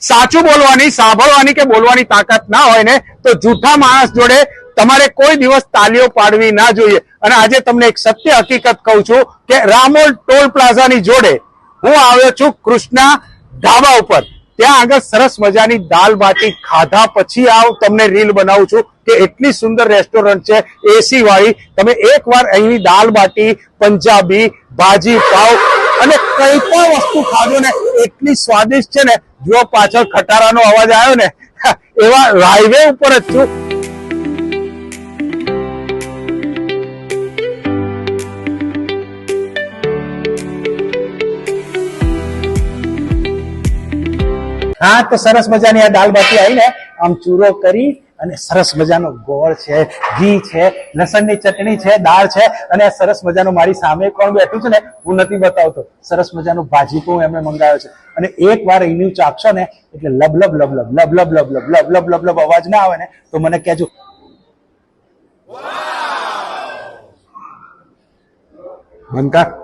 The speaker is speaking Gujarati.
સાચું બોલવાની, સાંભળવાની કે બોલવાની તાકાત ના હોય ને, તો જૂઠા માણસ જોડે તમારે કોઈ દિવસ તાલીઓ પાડવી ના જોઈએ. અને આજે તમને એક સત્ય હકીકત કહું છું કે રામોલ ટોલ પ્લાઝાની જોડે હું આવ્યો છું કૃષ્ણા ઢાબા ઉપર. ત્યાં આગળ સરસ મજાની દાલ બાટી ખાધા પછી આવ તમને રીલ બનાવું છું કે એટલી સુંદર રેસ્ટોરન્ટ છે, એસી વાળી. તમે એકવાર અહીંની દાલ બાટી, પંજાબી, ભાજી, પાવ અને કઈ પણ વસ્તુ ખાજો ને, એટલી સ્વાદિષ્ટ છે ને જો પાછળ ખટારાનો અવાજ આવ્યો ને, એવા હાઈવે ઉપર જ છું. હા, તો સરસ મજાની આ દાલ બાટી આવી આમ ચૂરો કરી અને સરસ મજાનો ગોળ છે, ઘી છે, લસણની ચટણી છે, દાળ છે અને સરસ મજાનું મારી સામે કોણ બેઠું છે ને હું નથી બતાવતો. સરસ મજાનું ભાજીપો એમણે મંગાવ્યો છે. અને એક વાર એનું ચાખશો ને એટલે લબ લબ લબલબ લબ લબ લબ લબ લબ અવાજ ના આવે ને તો મને કહેજો બનતા